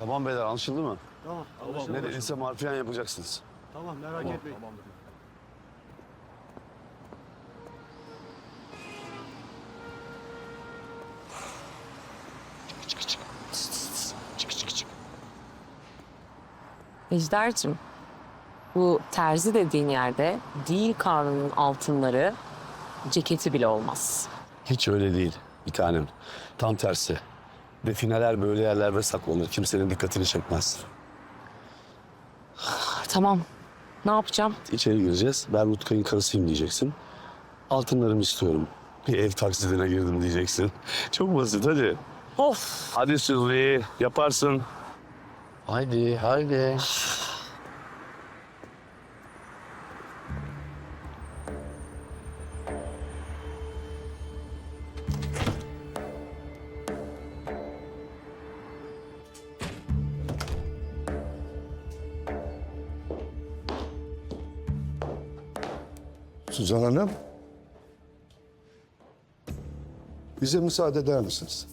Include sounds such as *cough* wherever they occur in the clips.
Tamam beyler anlaşıldı mı? Tamam. Ne dediyse marfiyen yapacaksınız. Tamam merak etmeyin. Ejder'cim, bu terzi dediğin yerde değil karnının altınları, ceketi bile olmaz. Hiç öyle değil bir tanem. Tam tersi. Defineler böyle yerlerde saklanır. Kimsenin dikkatini çekmez. Tamam, ne yapacağım? İçeri gireceğiz. Ben Rutkay'ın karısıyım diyeceksin. Altınlarımı istiyorum. Bir ev taksidine girdim diyeceksin. *laughs* Çok basit hadi. Of! Hadi Suzi yaparsın. Haydi haydi. *laughs* Suzan Hanım. Bize müsaade eder misiniz?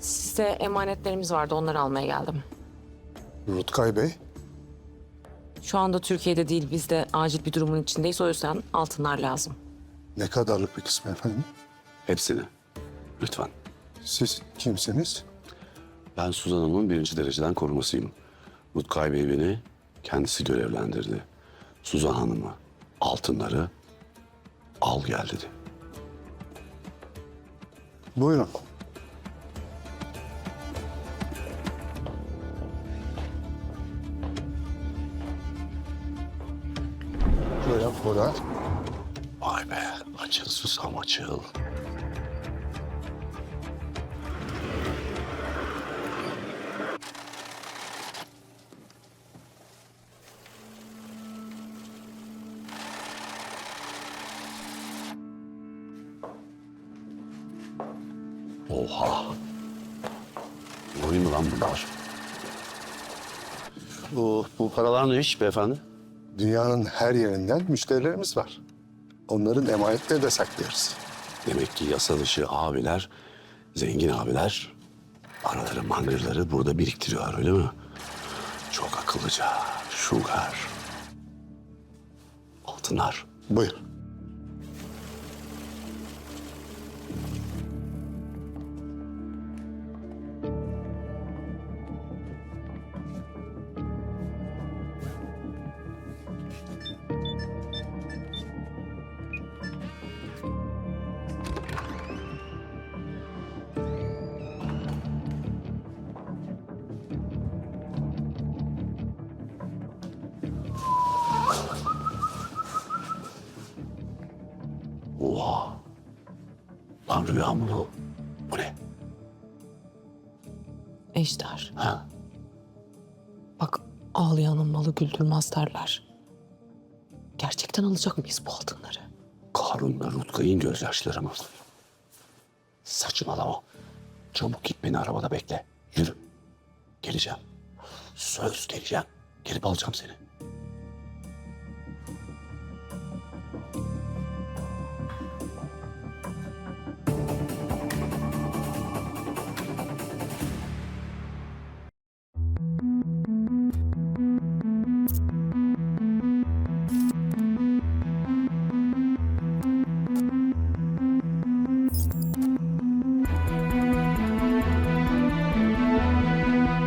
Size emanetlerimiz vardı, onları almaya geldim. Rutkay Bey. Şu anda Türkiye'de değil, biz de acil bir durumun içindeyiz. O yüzden altınlar lazım. Ne kadarlık bir kısmı efendim? Hepsini. Lütfen. Siz kimsiniz? Ben Suzan Hanım'ın birinci dereceden korumasıyım. Rutkay Bey beni kendisi görevlendirdi. Suzan Hanım'ı altınları al gel dedi. Buyurun. Şöyle Bora. Vay be açıl susam açıl. Oha. Oyun mu lan bunlar? Bu, bu paralar ne iş beyefendi? Dünyanın her yerinden müşterilerimiz var. Onların emanetleri de saklıyoruz. Demek ki yasa dışı abiler, zengin abiler paraları, mangırları burada biriktiriyorlar öyle mi? Çok akıllıca. Sugar. Altınlar. Buyur. Oha. Lan rüya mı bu? Bu ne? Ejder, Ha? bak ağlayanın malı güldürmez derler. Gerçekten alacak mıyız bu altınları? Karun'la Rutkay'ın gözyaşları mı? Saçmalama. Çabuk git beni arabada bekle. Yürü. Geleceğim. Söz geleceğim. Gelip alacağım seni.